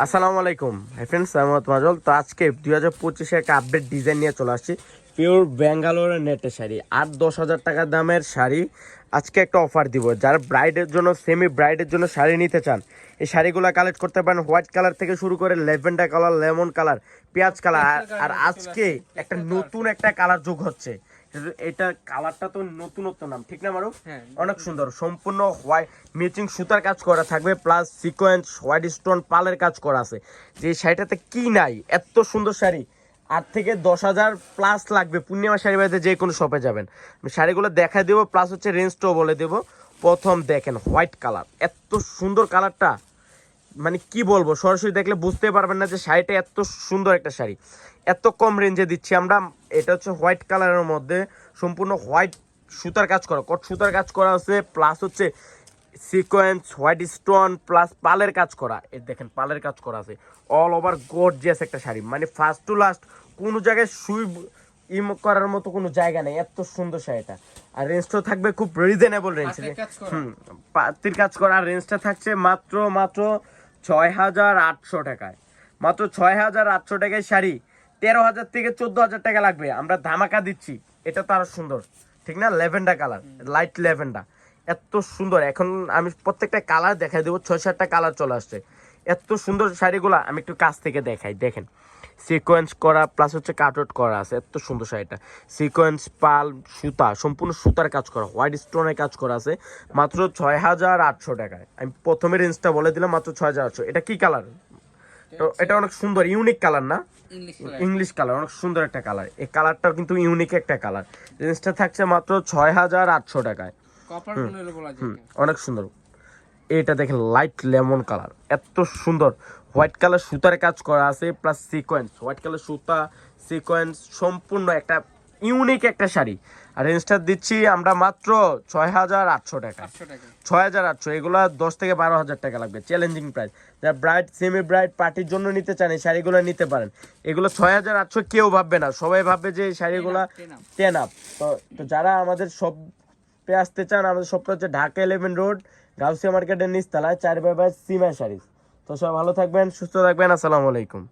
আসসালামু আলাইকুম। Hi friends আমি মাজল। তো আজকে দুই হাজার পঁচিশে একটা আপডেট ডিজাইন নিয়ে চলে আসছি। পিওর ব্যাঙ্গালোরের নেটের শাড়ি। আট দশ হাজার টাকা দামের শাড়ি। আজকে একটা অফার দিব। যারা ব্রাইডের জন্য সেমি ব্রাইডের জন্য শাড়ি নিতে চান এই শাড়িগুলো কালেক্ট করতে পারেন হোয়াইট কালার থেকে শুরু করে লেভেন্ডার কালার লেমন কালার পেঁয়াজ কালার আর আজকে একটা নতুন একটা কালার যোগ হচ্ছে। এটা কালারটা তো নতুনত্ব নাম ঠিক না মারুফ? হ্যাঁ। অনেক সুন্দর সম্পূর্ণ হোয়াইট ম্যাচিং সুতার কাজ করা থাকবে প্লাস সিকোয়েন্স হোয়াইট স্টোন পালের কাজ করা আছে। যে শাড়িটাতে কি নাই এত সুন্দর শাড়ি আট থেকে দশ হাজার প্লাস লাগবে পূর্ণিমা শাড়ি বাড়িতে যে কোনো শপে যাবেন। আমি শাড়িগুলো দেখা দেবো প্লাস হচ্ছে রেঞ্জটাও বলে দেবো। প্রথম দেখেন হোয়াইট কালার এত সুন্দর কালারটা মানে কি বলব, সরাসরি দেখলে বুঝতে পারবেন না যে শাড়িটা এত সুন্দর একটা শাড়ি। এত কম রেঞ্জে দিচ্ছি আমরা, এটা হচ্ছে হোয়াইট কালারের মধ্যে সম্পূর্ণ হোয়াইট সুতার কাজ করা। কট সুতার কাজ করা আছে প্লাস হচ্ছে সিকোয়েন্স হোয়াইট স্টোন প্লাস পালের কাজ করা। এই দেখেন পালের কাজ করা আছে। অল ওভার গোড গর্জিয়াস একটা শাড়ি। মানে ফার্স্ট টু লাস্ট কোনো জায়গায় সুই ইম করার মতো কোনো জায়গা নেই। এত সুন্দর শাড়িটা। আর রেঞ্জটাও থাকবে খুব রিজনেবল রেঞ্জ পাটের কাজ করা। হুম পাতির কাজ করা। রেঞ্জটা থাকছে মাত্র মাত্র ছয় হাজার আটশো টাকায়। মাত্র ছয় হাজার আটশো টাকায় শাড়ি। তেরো হাজার থেকে চোদ্দ হাজার টাকা লাগবে। আমরা ধামাকা দিচ্ছি। এটা তো আরও সুন্দর। ঠিক না? Lavender colour. লাইট লেভেন্ডার এত সুন্দর। এখন আমি প্রত্যেকটা কালার দেখাই দেবো ছয় সাতটা কালার চলে আসছে। এত সুন্দর শাড়িগুলো আমি একটু কাছ থেকে দেখাই দেখেন। সিকোয়েন্স করা প্লাস হচ্ছে কাটআউট করা আছে এত সুন্দর শাড়িটা। সিকোয়েন্স পাল সুতা সম্পূর্ণ সুতার কাজ করা হোয়াইট স্টোনের কাজ করা আছে মাত্র ছয় হাজার আটশো টাকায়। আমি প্রথমে রেঞ্জটা বলে দিলাম মাত্র ছয় হাজার আটশো। এটা কি কালার তো এটা অনেক সুন্দর ইউনিক কালার না? ইংলিশ কালার অনেক সুন্দর একটা কালার এই কালারটাও কিন্তু ইউনিক একটা কালার রেঞ্জটা থাকছে মাত্র ছয় হাজার আটশো টাকায়। কপার কোনেলো বলা যায় অনেক সুন্দর। এটা দেখেন লাইট লেমন কালার এত সুন্দর। হোয়াইট কালার সুতার কাজ করা আছে প্লাস সিকোয়েন্স হোয়াইট কালার সুতা সিকোয়েন্স সম্পূর্ণ একটা ইউনিক একটা শাড়ি। আর রেঞ্জটা দিচ্ছি আমরা মাত্র ছয় হাজার আটশো টাকা। ছয় হাজার আটশো এগুলো দশ থেকে বারো হাজার টাকা লাগবে চ্যালেঞ্জিং প্রাইস যারা ব্রাইড সেমি ব্রাইড পার্টির জন্য নিতে চান এই শাড়িগুলো নিতে পারেন। এগুলো ছয় হাজার আটশো কেউ ভাববে না সবাই ভাববে যে এই শাড়িগুলা টেন আপ তো যারা আমাদের সব আসতে চান, আমাদের সবটা হচ্ছে ঢাকা ইলেভেন রোড গাউসিয়া মার্কেটের নিচতলায়, চার বাই সিমা শাড়ি তো সবাই ভালো থাকবেন, সুস্থ থাকবেন, আসসালামু আলাইকুম।